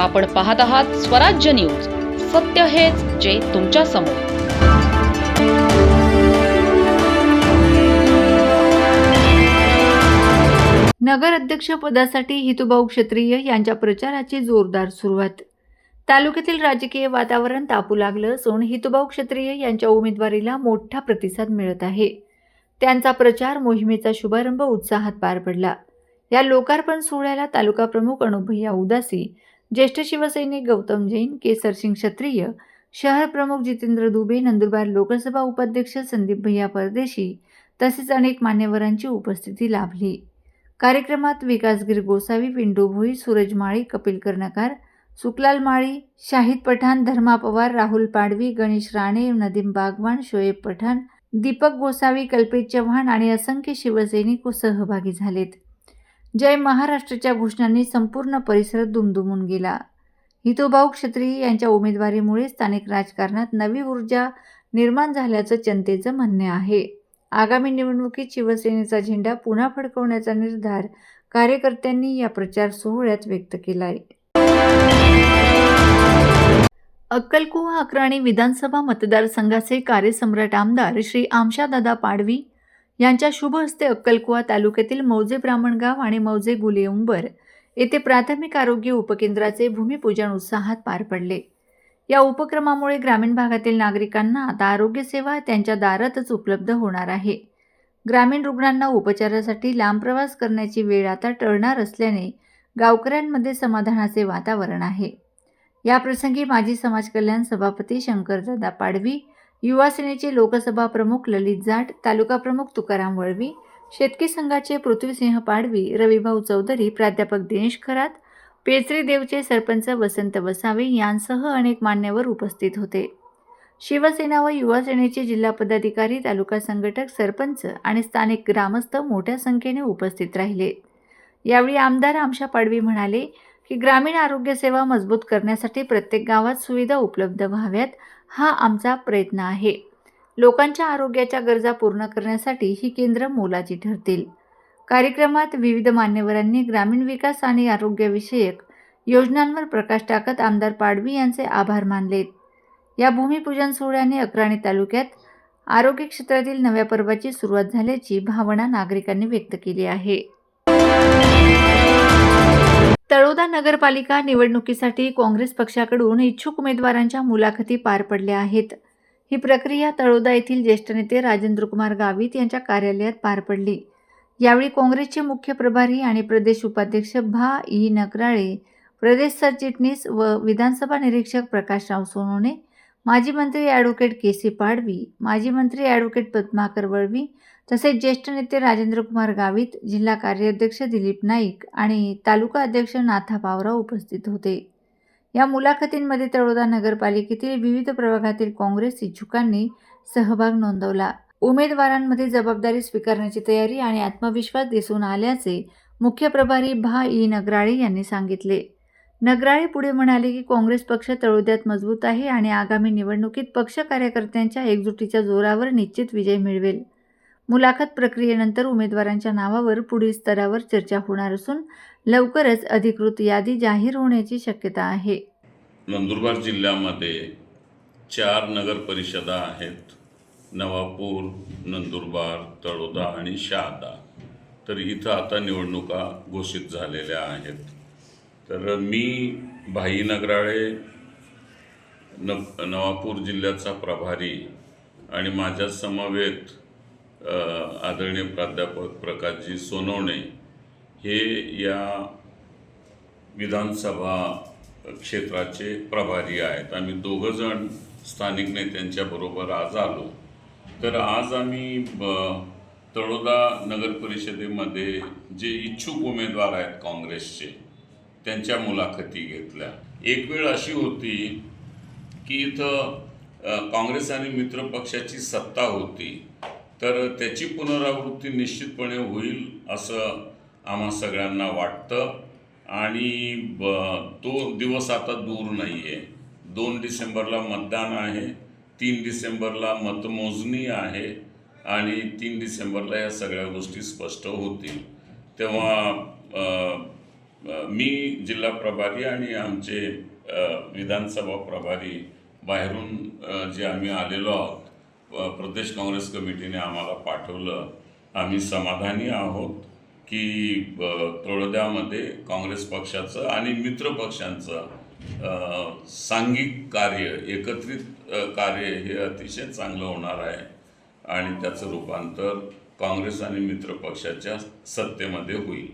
आपण पाहत आहात स्वराज्य न्यूज. सत्य हेच जे तुमच्यासमोर. नगर अध्यक्ष पदासाठी हितुभाऊ क्षत्रिय यांच्या प्रचाराची जोरदार सुरुवात. तालुक्यातील राजकीय वातावरण तापू लागलं असून हितुभाऊ क्षत्रिय यांच्या उमेदवारीला मोठा प्रतिसाद मिळत आहे. त्यांचा प्रचार मोहिमेचा शुभारंभ उत्साहात पार पडला. या लोकार्पण सोहळ्याला तालुका प्रमुख अनुभय्या उदासी ज्येष्ठ शिवसैनिक गौतम जैन केसरसिंग क्षत्रिय शहर प्रमुख जितेंद्र दुबे नंदुरबार लोकसभा उपाध्यक्ष संदीप भैया परदेशी तसेच अनेक मान्यवरांची उपस्थिती लाभली. कार्यक्रमात विकासगीर गोसावी पिंडू भोई सूरज माळी कपिल कर्णकार सुकलाल माळी शाहिद पठाण धर्मा पवार राहुल पाडवी गणेश राणे नदीम बागवान शोएब पठाण दीपक गोसावी कल्पेश चव्हाण आणि असंख्य शिवसैनिक सहभागी झालेत. जय महाराष्ट्रच्या घोषणांनी संपूर्ण परिसर दुमदुमून गेला. हितोभाऊ क्षत्रिय यांच्या उमेदवारीमुळे स्थानिक राजकारणात नवी ऊर्जा निर्माण झाल्याचं जनतेचं म्हणणे आहे. आगामी निवडणुकीत शिवसेनेचा झेंडा पुन्हा फडकवण्याचा निर्धार कार्यकर्त्यांनी या प्रचार सोहळ्यात व्यक्त केलाय. अक्कलकुवा अक्राणी विधानसभा मतदारसंघाचे कार्यसम्राट आमदार श्री आमशादादा पाडवी यांच्या शुभ हस्ते अक्कलकुवा तालुक्यातील मौजे ब्राह्मणगाव आणि मौजे गुलेउंबर येथे प्राथमिक आरोग्य उपकेंद्राचे भूमिपूजन उत्साहात पार पडले. या उपक्रमामुळे ग्रामीण भागातील नागरिकांना आता आरोग्यसेवा त्यांच्या दारातच उपलब्ध होणार आहे. ग्रामीण रुग्णांना उपचारासाठी लांब प्रवास करण्याची वेळ आता टळणार असल्याने गावकऱ्यांमध्ये समाधानाचे वातावरण आहे. याप्रसंगी माजी समाजकल्याण सभापती शंकरदादा पाडवी युवासेनेचे लोकसभा प्रमुख ललित जाट तालुका प्रमुख तुकाराम वळवी शेतकी संघाचे पृथ्वीसिंह पाडवी रविभाऊ चौधरी प्राध्यापक दिनेश खरात पेचरी देवचे सरपंच वसंत वसावे यांसह अनेक मान्यवर उपस्थित होते. शिवसेना व युवासेनेचे जिल्हा पदाधिकारी तालुका संघटक सरपंच आणि स्थानिक ग्रामस्थ मोठ्या संख्येने उपस्थित राहिले. यावेळी आमदार आमशा पाडवी म्हणाले की ग्रामीण आरोग्यसेवा मजबूत करण्यासाठी प्रत्येक गावात सुविधा उपलब्ध व्हाव्यात हा आमचा प्रयत्न आहे. लोकांच्या आरोग्याच्या गरजा पूर्ण करण्यासाठी ही केंद्र मोलाची ठरतील. कार्यक्रमात विविध मान्यवरांनी ग्रामीण विकास आणि आरोग्यविषयक योजनांवर प्रकाश टाकत आमदार पाडवी यांचे आभार मानले या भूमिपूजन सोहळ्याने अक्राणी तालुक्यात आरोग्य क्षेत्रातील नव्या पर्वाची सुरुवात झाल्याची भावना नागरिकांनी व्यक्त केली आहे. तळोदा नगरपालिका निवडणुकीसाठी काँग्रेस पक्षाकडून इच्छुक उमेदवारांच्या मुलाखती पार पडल्या आहेत. ही प्रक्रिया तळोदा येथील ज्येष्ठ नेते राजेंद्रकुमार गावित यांच्या कार्यालयात पार पडली. यावेळी काँग्रेसचे मुख्य प्रभारी आणि प्रदेश उपाध्यक्ष भा. ई. नकराळे प्रदेश सरचिटणीस व विधानसभा निरीक्षक प्रकाशराव सोनवणे माजी मंत्री ॲडव्होकेट के. सी. पाडवी माजी मंत्री ॲडव्होकेट पद्माकर वळवी तसेच ज्येष्ठ नेते राजेंद्रकुमार गावित जिल्हा कार्याध्यक्ष दिलीप नाईक आणि तालुका अध्यक्ष नाथा पावराव उपस्थित होते. या मुलाखतींमध्ये तळोदा नगरपालिकेतील विविध प्रभागातील काँग्रेस इच्छुकांनी सहभाग नोंदवला. उमेदवारांमध्ये जबाबदारी स्वीकारण्याची तयारी आणि आत्मविश्वास दिसून आल्याचे मुख्य प्रभारी भा. ई. नगराळे यांनी सांगितले. नगराळे पुढे म्हणाले की काँग्रेस पक्ष तळोद्यात मजबूत आहे आणि आगामी निवडणुकीत पक्ष कार्यकर्त्यांच्या एकजुटीच्या जोरावर निश्चित विजय मिळवेल. मुलाखत प्रक्रियेनंतर उमेदवारांच्या नावावर पुढील स्तरावर चर्चा होणार असून लवकरच अधिकृत यादी जाहीर होण्याची शक्यता आहे. नंदुरबार जिल्ह्यामध्ये चार नगर परिषदा आहेत. नवापूर नंदुरबार तळोदा आणि शहादा. तर इथं आता निवडणुका घोषित झालेल्या आहेत. तर मी भाई नगराळे न नवापूर जिल्ह्याचा प्रभारी आणि माझ्या समवेत आदरणीय प्राध्यापक प्रकाशजी सोनवणे हे या विधानसभा क्षेत्राचे प्रभारी आहेत. आम्ही दोघंजण स्थानिक नेत्यांच्याबरोबर आज आलो. तर आज आम्ही ब- तळोदा नगर परिषदेमध्ये जे इच्छुक उमेदवार आहेत काँग्रेसचे त्यांच्या मुलाखती घेतल्या. एक वेळ अशी होती की इथं काँग्रेस आणि मित्र पक्षाची सत्ता होती. तर त्याची पुनरावृत्ती निश्चितपणे होईल असं आम्हा सगळ्यांना वाटतं. आणि ब तो दिवस आता दूर नाही आहे दोन डिसेंबरला मतदान आहे तीन डिसेंबरला मतमोजणी आहे आणि तीन डिसेंबरला या सगळ्या गोष्टी स्पष्ट होतील. तेव्हा मी जिल्हा प्रभारी आणि आमचे विधानसभा प्रभारी बाहेरून जे आम्ही आलेलो आहोत प्रदेश काँग्रेस कमिटीने आम्हाला पाठवलं. आम्ही समाधानी आहोत की तळोद्यामध्ये काँग्रेस पक्षाचं आणि मित्र पक्षांचं सांघिक कार्य एकत्रित कार्य हे अतिशय चांगलं होणार आहे. आणि त्याचं रूपांतर काँग्रेस आणि मित्र पक्षाच्या सत्तेमध्ये होईल.